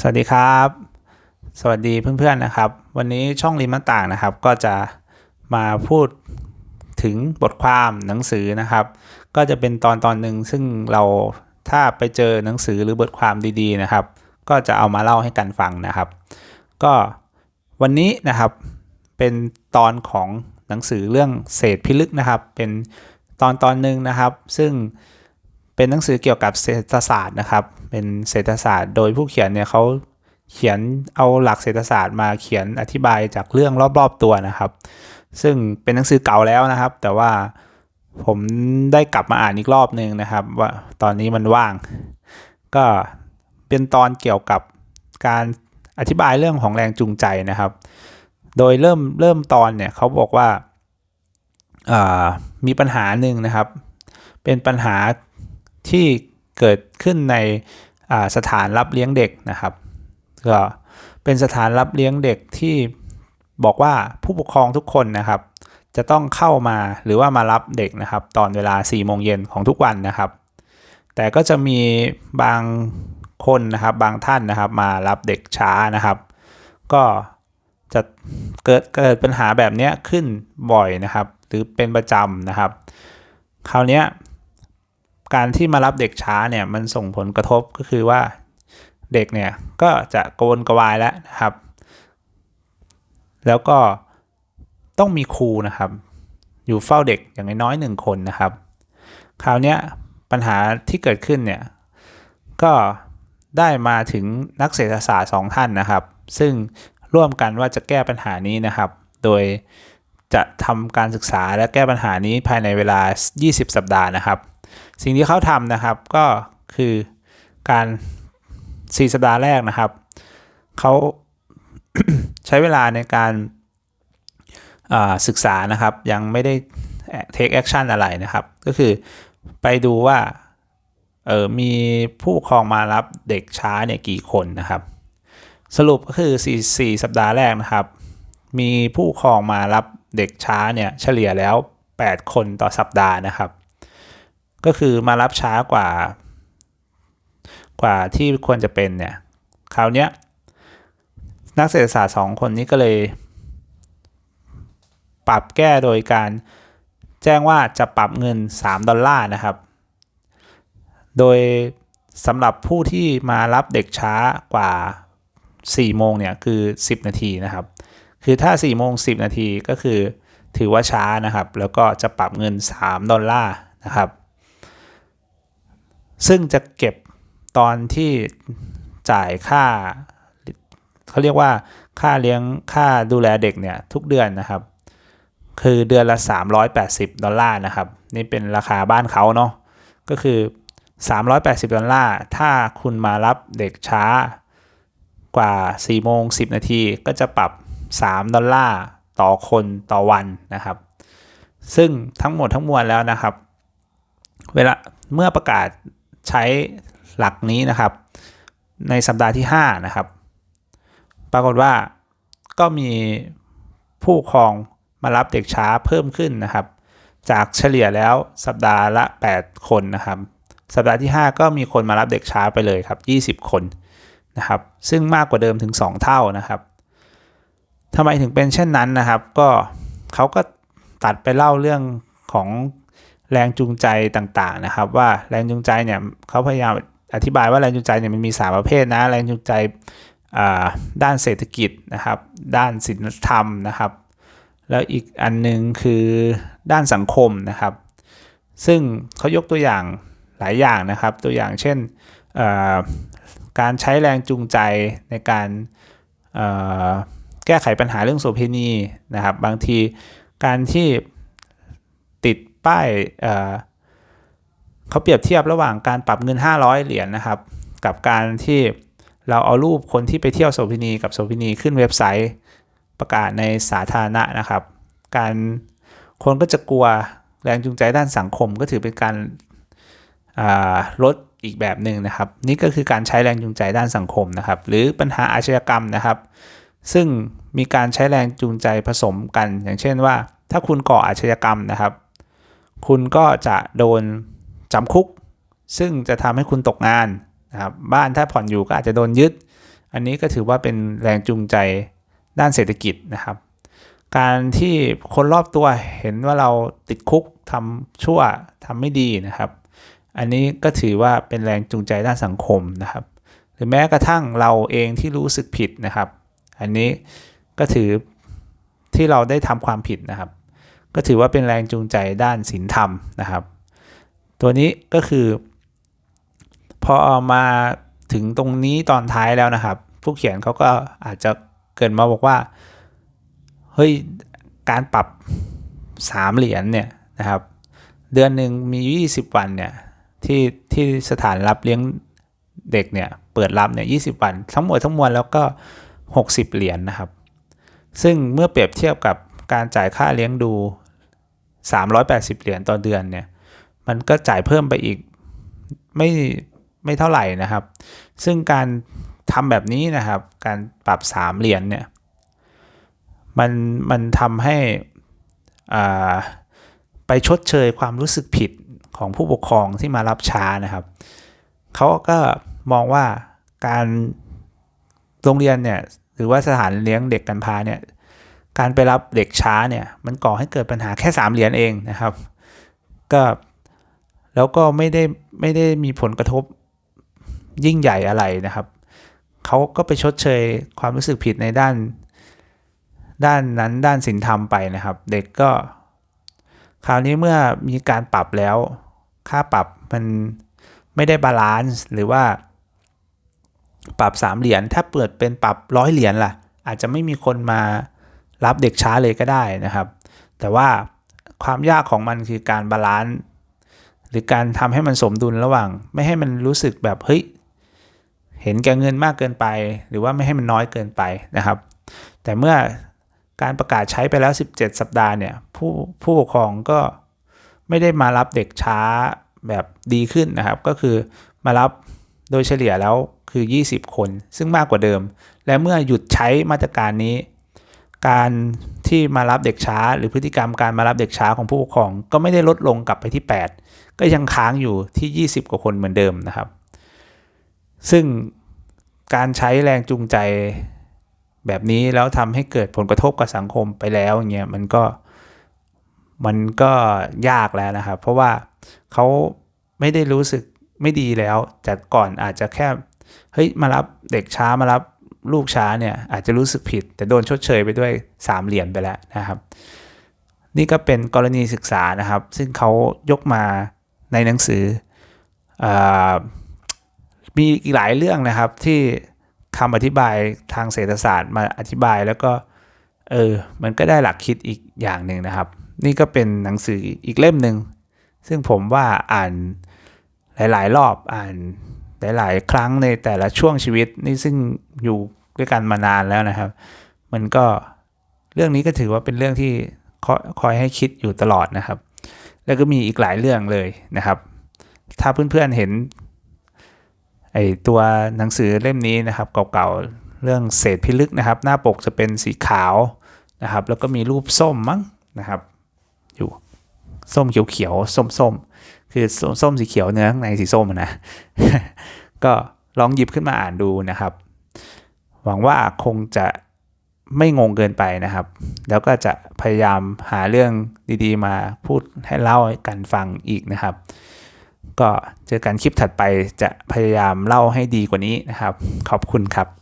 สวัสดีครับ สวัสดีเพื่อนๆนะครับ วันนี้ช่องริมต่างนะครับ ก็จะมาพูดถึงบทความหนังสือนะครับ ก็จะเป็นตอนตอนหนึ่งซึ่งเราถ้าไปเจอหนังสือหรือบทความดีๆนะครับ ก็จะเอามาเล่าให้กันฟังนะครับ ก็วันนี้นะครับเป็นตอนของหนังสือเรื่องเศษพิลึกนะครับ เป็นตอนตอนหนึ่งนะครับ ซึ่ง เป็นหนังสือเกี่ยวกับเศรษฐศาสตร์นะครับ เป็นเศรษฐศาสตร์ โดยผู้เขียนเนี่ยเขาเขียนเอาหลักเศรษฐศาสตร์มาเขียนอธิบายจากเรื่องรอบๆตัวนะครับ ซึ่งเป็นหนังสือเก่าแล้วนะครับ แต่ว่าผมได้กลับมาอ่านอีกรอบหนึ่งนะครับ ว่าตอนนี้มันว่าง ก็เป็นตอนเกี่ยวกับการอธิบายเรื่องของแรงจูงใจนะครับ โดยเริ่มเริ่มตอนเนี่ยเขาบอกว่ามีปัญหาหนึ่งนะครับ เป็นปัญหา ที่เกิดขึ้นในสถานรับเลี้ยงเด็กนะครับก็เป็นสถานรับเลี้ยงเด็กที่บอกว่าผู้ปกครองทุกคนนะครับ จะต้องเข้ามาหรือว่ามารับเด็กนะครับ ตอนเวลา4โมงเย็นของทุกวันนะครับ แต่ก็จะมีบางคนนะครับบางท่านนะครับ มารับเด็กช้านะครับ ก็จะเกิดเกิดปัญหาแบบนี้ขึ้นบ่อยนะครับ หรือเป็นประจำนะครับ คราวนี้ การที่มารับเด็กช้าเนี่ยมันส่งผลกระทบก็คือว่าเด็กเนี่ยก็จะโกนกวายแล้วนะครับ แล้วก็ต้องมีครูนะครับ อยู่เฝ้าเด็กอย่างน้อยหนึ่งคนนะครับ คราวนี้ปัญหาที่เกิดขึ้นเนี่ยก็ได้มาถึงนักเศรษฐศาสตร์สองท่านนะครับ ซึ่งร่วมกันว่าจะแก้ปัญหานี้นะครับ โดยจะทำการศึกษาและแก้ปัญหานี้ภายในเวลา 20 สัปดาห์นะครับ สิ่งที่เขาทำนะครับก็คือการ4สัปดาห์แรกนะครับ เขาใช้เวลาในการศึกษานะครับ ยังไม่ได้ take action อะไรนะครับ ก็คือไปดูว่าเออมีผู้ปกครองมารับเด็กช้าเนี่ยกี่คนนะครับ สรุปก็คือ 4 4 สัปดาห์แรกนะครับ มีผู้ปกครองมารับเด็กช้าเนี่ยเฉลี่ยแล้ว 8 คนต่อสัปดาห์นะครับ ก็คือมารับช้ากว่า กว่าที่ควรจะเป็นเนี่ยคราวนี้นักเศรษฐศาสตร์สองคนนี้ก็เลย ปรับแก้โดยการแจ้งว่าจะปรับเงิน 3 ดอลลาร์นะครับ โดยสำหรับผู้ที่มารับเด็กช้ากว่า 4 โมงเนี่ยคือ 10 นาทีนะครับ คือถ้า 4 โมง 10 นาทีก็คือถือว่าช้านะครับ แล้วก็จะปรับเงิน 3 ดอลลาร์นะครับ ซึ่งจะเก็บตอนที่จ่ายค่าเขาเรียกว่าค่าเลี้ยงค่าดูแลเด็กเนี่ยทุกเดือนนะครับ คือเดือนละ 380 ดอลลาร์นะครับ นี่เป็นราคาบ้านเขาเนาะก็คือ 380 ดอลลาร์ถ้าคุณมารับเด็กช้ากว่า 4 โมง 10 นาที ก็จะปรับ 3 ดอลลาร์ต่อคนต่อวันนะครับ ซึ่งทั้งหมดทั้งมวลแล้วนะครับ เวลาเมื่อประกาศ ใช้หลักนี้นะครับ ในสัปดาห์ที่ 5 นะครับ ปรากฏว่าก็มีผู้ครองมารับเด็กช้าเพิ่มขึ้นนะครับ จากเฉลี่ยแล้วสัปดาห์ละ 8 คนนะครับ สัปดาห์ที่ 5 ก็มีคนมารับเด็กช้าไปเลยครับ 20 คนนะครับ ซึ่งมากกว่าเดิมถึง 2 เท่านะครับทำไมถึงเป็นเช่นนั้นนะครับ ก็เขาก็ตัดไปเล่าเรื่องของ แรงจูงใจต่างๆนะครับ ว่าแรงจูงใจเนี่ยเขาพยายามอธิบายว่าแรงจูงใจเนี่ยมันมี 3 ประเภทนะแรงจูงใจด้านเศรษฐกิจนะครับ ด้านศีลธรรมนะครับ แล้วอีกอันนึงคือด้านสังคมนะครับ ซึ่งเขายกตัวอย่างหลายอย่างนะครับ ตัวอย่างเช่นการใช้แรงจูงใจในการแก้ไขปัญหาเรื่องโสเภณีนะครับ บางทีการที่ ป้ายเขาเปรียบเทียบระหว่างการปรับเงิน 500 เหรียญนนะครับ กับการที่เราเอารูปคนที่ไปเที่ยวโสเภณีกับโสเภณีขึ้นเว็บไซต์ประกาศในสาธารณะนะครับ การคนก็จะกลัวแรงจูงใจด้านสังคมก็ถือเป็นการลดอีกแบบหนึ่งนะครับ นี่ก็คือการใช้แรงจูงใจด้านสังคมนะครับ หรือปัญหาอาชญากรรมนะครับ ซึ่งมีการใช้แรงจูงใจผสมกัน อย่างเช่นว่า ถ้าคุณก่ออาชญากรรมนะครับ คุณก็จะโดนจำคุก ซึ่งจะทำให้คุณตกงานนะครับบ้านถ้าผ่อนอยู่ก็อาจจะโดนยึด อันนี้ก็ถือว่าเป็นแรงจูงใจด้านเศรษฐกิจนะครับ การที่คนรอบตัวเห็นว่าเราติดคุกทำชั่วทำไม่ดีนะครับ อันนี้ก็ถือว่าเป็นแรงจูงใจด้านสังคมนะครับ หรือแม้กระทั่งเราเองที่รู้สึกผิดนะครับ อันนี้ก็ถือที่เราได้ทำความผิดนะครับ ก็ถือว่าเป็นแรงจูงใจด้านศีลธรรมนะครับ ตัวนี้ก็คือ พอเอามาถึงตรงนี้ตอนท้ายแล้วนะครับ ผู้เขียนเขาก็อาจจะเกินมาบอกว่าเฮ้ยการปรับ 3 เหรียญเนี่ยนะครับ เดือนหนึ่งมี 20 วันเนี่ยที่ที่สถานรับเลี้ยงเด็กเนี่ยเปิดรับเนี่ย20วัน ทั้งหมดทั้งมวลแล้วก็ 60 เหรียญนนะครับ ซึ่งเมื่อเปรียบเทียบกับการจ่ายค่าเลี้ยงดู 380 เหรียญต่อเดือนเนี่ย มันก็จ่ายเพิ่มไปอีกไม่ไม่เท่าไหร่นะครับ ซึ่งการทำแบบนี้นะครับ การปรับ 3 เหรียญเนี่ย มันมันทำให้อ่าไปชดเชยความรู้สึกผิดของผู้ปกครองที่มารับช้านะครับ เขาก็มองว่าการโรงเรียนเนี่ยหรือว่าสถานเลี้ยงเด็กกันพาเนี่ย การไปรับเด็กช้าเนี่ยมันก่อให้เกิดปัญหาแค่ 3 เหรียญเองนะครับ ก็แล้วก็ไม่ได้ไม่ได้มีผลกระทบยิ่งใหญ่อะไรนะครับ เขาก็ไปชดเชยความรู้สึกผิดในด้าน ด้านนั้นด้านสินธรรมไปนะครับ เด็กก็ คราวนี้เมื่อมีการปรับแล้ว ค่าปรับมันไม่ได้บาลานซ์หรือว่า ปรับ3เหรียญถ้าเปิดเป็นปรับร้อยเหรียญล่ะ อาจจะไม่มีคนมา รับเด็กช้าเลยก็ได้นะครับ แต่ว่าความยากของมันคือการบาลานซ์หรือการทำให้มันสมดุลระหว่าง ไม่ให้มันรู้สึกแบบเฮ้ยเห็นแก่เงินมากเกินไป หรือว่าไม่ให้มันน้อยเกินไปนะครับ แต่เมื่อการประกาศใช้ไปแล้ว 17 สัปดาห์เนี่ยผู้ผู้ปกครองก็ไม่ได้มารับเด็กช้าแบบดีขึ้นนะครับ ก็คือมารับโดยเฉลี่ยแล้วคือ 20 คน ซึ่งมากกว่าเดิม และเมื่อหยุดใช้มาตรการนี้ การที่มารับเด็กช้า หรือพฤติกรรมการมารับเด็กช้าของผู้ปกครอง ก็ไม่ได้ลดลงกลับไปที่ 8 ก็ยังค้างอยู่ที่ 20 กว่าคนเหมือนเดิมนะครับ ซึ่งการใช้แรงจูงใจแบบนี้แล้วทำให้เกิดผลกระทบกับสังคมไปแล้วเงี้ยมันก็มันก็ยากแล้วนะครับ เพราะว่าเขาไม่ได้รู้สึกไม่ดีแล้วจากก่อนอาจจะแค่เฮ้ยมารับเด็กช้ามารับ ลูกช้าเนี่ยอาจจะรู้สึกผิด แต่โดนชดเชยไปด้วย 3 เหรียญไปแล้วนะครับ นี่ก็เป็นกรณีศึกษานะครับ ซึ่งเขายกมาในหนังสืออมีอีกหลายเรื่องนะครับที่คำอธิบายทางเศรษฐศาสตร์มาอธิบายแล้วก็เออมันก็ได้หลักคิดอีกอย่างหนึ่งนะครับ นี่ก็เป็นหนังสืออีกเล่มหนึ่งซึ่งผมว่าอ่านหลาย ๆ รอบอ่าน หลายๆครั้งในแต่ละช่วงชีวิตนี่ซึ่งอยู่ด้วยกันมานานแล้วนะครับ มันก็เรื่องนี้ก็ถือว่าเป็นเรื่องที่คอยให้คิดอยู่ตลอดนะครับ แล้วก็มีอีกหลายเรื่องเลยนะครับ ถ้าเพื่อนๆเห็นไอตัวหนังสือเล่มนี้นะครับเก่าๆเรื่องเศษพิลึกนะครับ หน้าปกจะเป็นสีขาวนะครับ แล้วก็มีรูปส้มมั้งนะครับ อยู่ส้มเขียวๆส้มๆคือส้มสีเขียวเนื้อข้างในสีส้มนะ ก็ลองหยิบขึ้นมาอ่านดูนะครับ หวังว่าคงจะไม่งงเกินไปนะครับ แล้วก็จะพยายามหาเรื่องดีๆ มาพูดให้เล่ากันฟังอีกนะครับ ก็เจอกันคลิปถัดไปจะพยายามเล่าให้ดีกว่านี้นะครับ ขอบคุณครับ